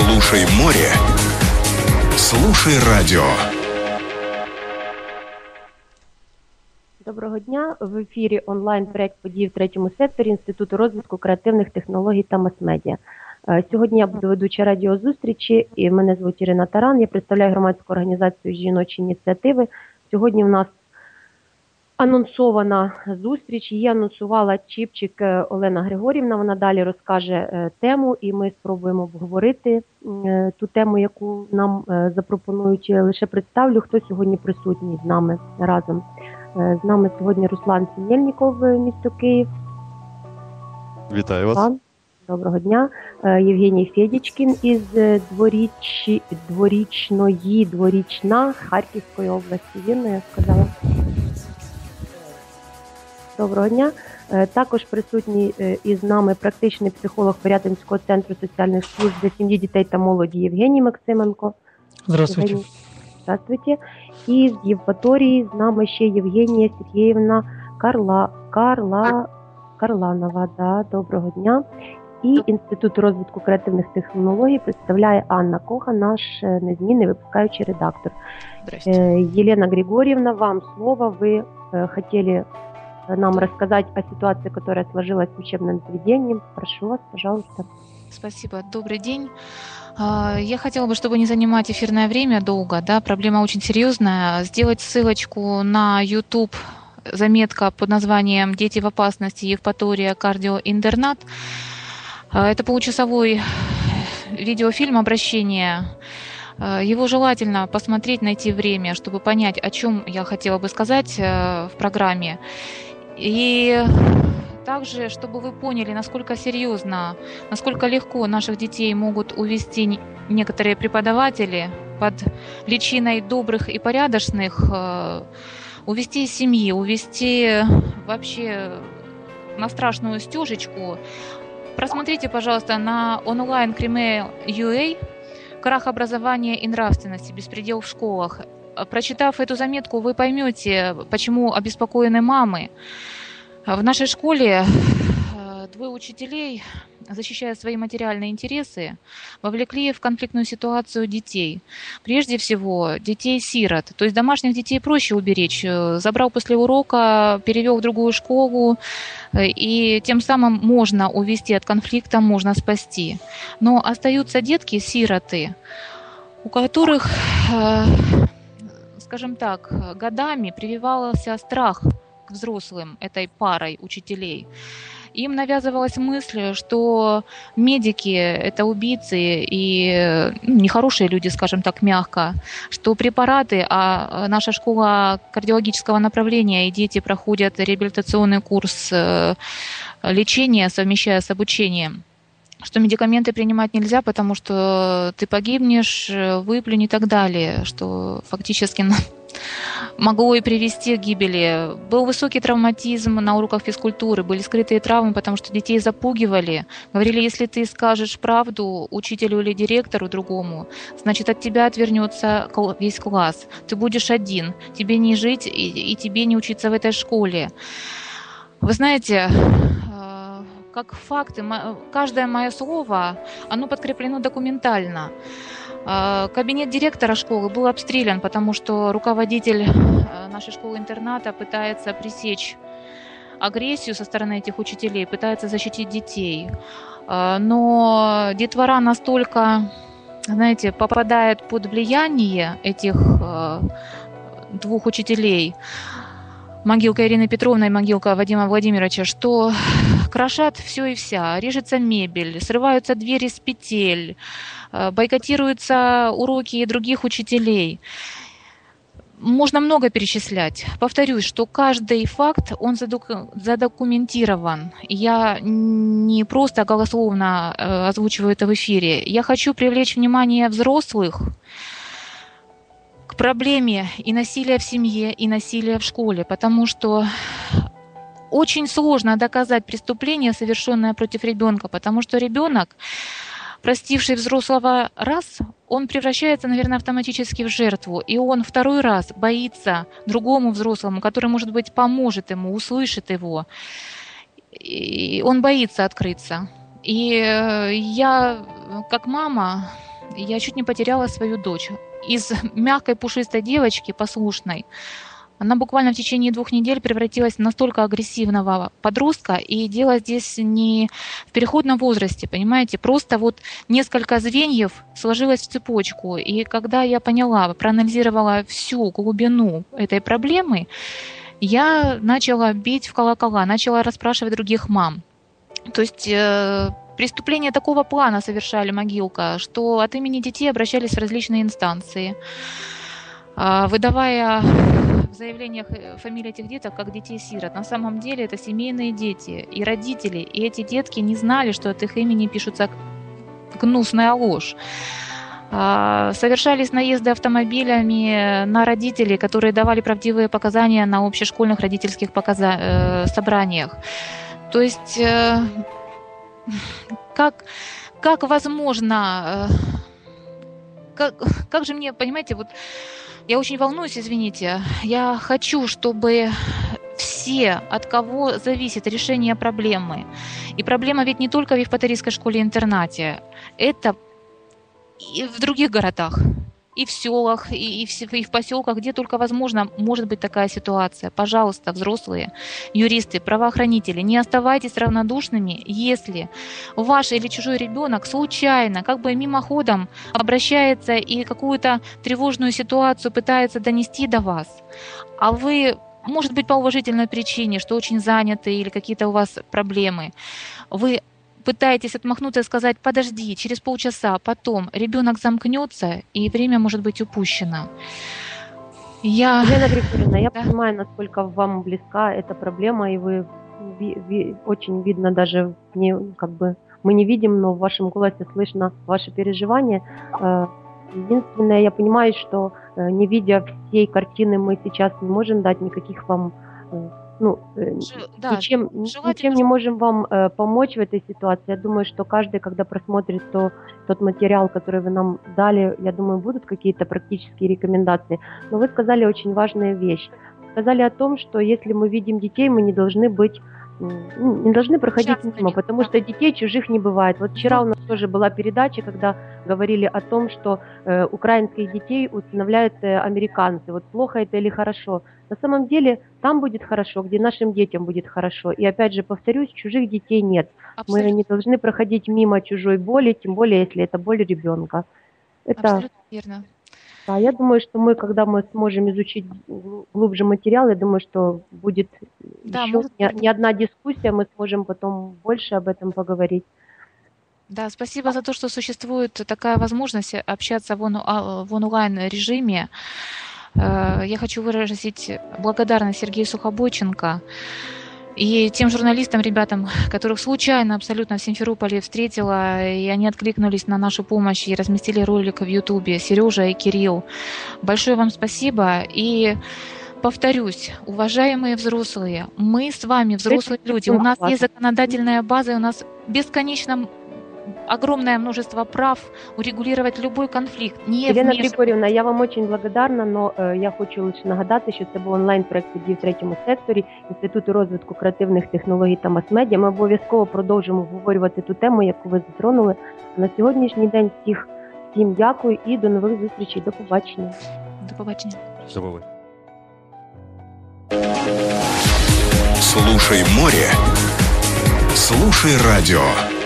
Слушай море. Слушай радіо. Доброго дня. В ефірі онлайн проект подій в третьому секторі Інституту розвитку креативних технологій та мас-медіа. Е, Сьогодні я буду ведуча радіозустрічі, і мене звуть Ірина Таран. Я представляю громадську організацію жіночі ініціативи. Сьогодні в нас анонсована зустріч. Її анонсувала Чіпчик е, Олена Григорівна. Вона далі розкаже е, тему, і ми спробуємо обговорити е, ту тему, яку нам запропонують. Я Лише представлю, хто сьогодні присутній з нами разом. З нами сьогодні Руслан Сінєльніков, місто Київ. Вітаю вас. Доброго дня. Євгеній Федічкін із дворічі, дворічної, дворічна Харківської області. Вірно я сказала? Доброго дня. Е, Також присутній е, із нами практичний психолог Порятинського центру соціальних служб для сім'ї, дітей та молоді Євгеній Максименко. Здравствуйте. Євгеній, Здравствуйте. І з Євпаторії з нами ще Євгенія Сергіївна Карла, Карла, Карланова. Да, доброго дня. І Інститут розвитку креативних технологій представляє Анна Коха, наш е, незмінний випускаючий редактор. Здрасте. Э, Елена Григорьевна, вам слово. Вы э, хотели э, нам рассказать о ситуации, которая сложилась в учебном заведении. Прошу вас, пожалуйста. Спасибо. Добрый день. А, Я хотела бы, чтобы не занимать эфирное время долго, да, проблема очень серьезная, сделать ссылочку на YouTube заметка под названием «Дети в опасности. Евпатория. Кардиоинтернат». А, Это получасовой видеофильм обращение. А, Его желательно посмотреть, найти время, чтобы понять, о чем я хотела бы сказать э, в программе. И также, чтобы вы поняли, насколько серьезно, насколько легко наших детей могут увести не- некоторые преподаватели под личиной добрых и порядочных, э, увести семьи, увести вообще на страшную стежечку. Просмотрите, пожалуйста, на онлайн UA «Крах образования и нравственности. Беспредел в школах». Э, Прочитав эту заметку, вы поймете, почему обеспокоены мамы. В нашей школе э, двое учителей, защищая свои материальные интересы, вовлекли в конфликтную ситуацию детей. Прежде всего, детей-сирот. То есть домашних детей проще уберечь. Э, Забрал после урока, перевел в другую школу, э, и тем самым можно увести от конфликта, можно спасти. Но остаются детки-сироты, у которых, э, скажем так, годами прививался страх к взрослым этой парой учителей. Им навязывалась мысль, что медики – это убийцы и ну, нехорошие люди, скажем так, мягко, что препараты, а наша школа кардиологического направления, и дети проходят реабилитационный курс э, лечения, совмещая с обучением, что медикаменты принимать нельзя, потому что ты погибнешь, э, выплюнь и так далее, что фактически могло и привести к гибели. Был высокий травматизм на уроках физкультуры, были скрытые травмы, потому что детей запугивали. Говорили, если ты скажешь правду учителю или директору другому, значит, от тебя отвернется весь класс. Ты будешь один, тебе не жить и, и тебе не учиться в этой школе. Вы знаете, э, как факты, каждое мое слово, оно подкреплено документально. Э, Кабинет директора школы был обстрелян, потому что руководитель э, нашей школы-интерната пытается пресечь агрессию со стороны этих учителей, пытается защитить детей. Э, Но детвора настолько, знаете, попадает под влияние этих э, двух учителей, могилка Ирины Петровны и могилка Вадима Владимировича, что крошат все и вся. Режется мебель, срываются двери с петель, э, бойкотируются уроки других учителей. Можно много перечислять. Повторюсь, что каждый факт, он задоку- задокументирован. Я не просто голословно э, озвучиваю это в эфире. Я хочу привлечь внимание взрослых к проблеме и насилия в семье, и насилия в школе, потому что очень сложно доказать преступление, совершенное против ребенка, потому что ребенок, простивший взрослого раз, он превращается, наверное, автоматически в жертву, и он второй раз боится другому взрослому, который, может быть, поможет ему, услышит его, и он боится открыться. И э, я, как мама, я чуть не потеряла свою дочь. Из мягкой пушистой девочки, послушной, она буквально в течение двух недель превратилась в настолько агрессивного подростка, и дело здесь не в переходном возрасте, понимаете, просто вот несколько звеньев сложилось в цепочку, и когда я поняла, проанализировала всю глубину этой проблемы, я начала бить в колокола, начала расспрашивать других мам. То есть э, преступления такого плана совершали могилка, что от имени детей обращались в различные инстанции, э, выдавая в заявлениях фамилии этих деток как детей-сирот. На самом деле это семейные дети и родители. И эти детки не знали, что от их имени пишутся гнусная ложь. А, совершались наезды автомобилями на родителей, которые давали правдивые показания на общешкольных родительских показа... Э, собраниях. То есть э, как, как возможно, как, как же мне, понимаете, вот я очень волнуюсь, извините. Я хочу, чтобы все, от кого зависит решение проблемы. И проблема ведь не только в Евпаторийской школе-интернате. Это и в других городах и в селах, и, и, в, и в поселках, где только возможно, может быть такая ситуация. Пожалуйста, взрослые, юристы, правоохранители, не оставайтесь равнодушными, если ваш или чужой ребенок случайно, как бы мимоходом обращается и какую-то тревожную ситуацию пытается донести до вас, а вы может быть, по уважительной причине, что очень заняты или какие-то у вас проблемы. Вы пытаетесь отмахнуться и сказать, подожди, через полчаса, потом ребенок замкнется, и время может быть упущено. Я... Елена Григорьевна, я да. понимаю, насколько вам близка эта проблема, и вы ви, ви, очень видно даже не как бы мы не видим, но в вашем голосе слышно ваши переживания. Э, единственное, я понимаю, что э, не видя всей картины, мы сейчас не можем дать никаких вам э, ну, э, Ж, да, ничем, ничем не можем вам э, помочь в этой ситуации. Я думаю, что каждый, когда просмотрит то, тот материал, который вы нам дали, я думаю, будут какие-то практические рекомендации. Но вы сказали очень важную вещь. Сказали о том, что если мы видим детей, мы не должны быть ну, не должны проходить мимо, потому что детей чужих не бывает. Вот вчера у нас тоже была передача, когда говорили о том, что э, украинских детей усыновляют э, американцы. Вот плохо это или хорошо? На самом деле там будет хорошо, где нашим детям будет хорошо. И опять же повторюсь, чужих детей нет. Абсолютно. Мы не должны проходить мимо чужой боли, тем более если это боль ребенка. Это... Абсолютно верно. Да, я думаю, что мы, когда мы сможем изучить глубже материал, я думаю, что будет да, еще не, не одна дискуссия, мы сможем потом больше об этом поговорить. Да, спасибо за то, что существует такая возможность общаться в, он, а, в онлайн-режиме. Э, я хочу выразить благодарность Сергею Сухобойченко, и тем журналистам, ребятам, которых случайно абсолютно в Симферополе встретила, и они откликнулись на нашу помощь и разместили ролик в Ютубе, Сережа и Кирилл. Большое вам спасибо. И повторюсь, уважаемые взрослые, мы с вами взрослые люди, у нас есть законодательная база, и у нас бесконечно огромное множество прав урегулировать любой конфлікт. Не Єлена Григорівна, я вам очень благодарна, но е, я хочу лише нагадати, що це був онлайн-проект подій в третьому секторі Інституту розвитку креативних технологій та мас-медіа. Ми обов'язково продовжимо обговорювати ту тему, яку ви затронули. На сьогоднішній день всіх всім дякую і до нових зустрічей. До побачення. До побачення. До. Слушай море. Слушай радио.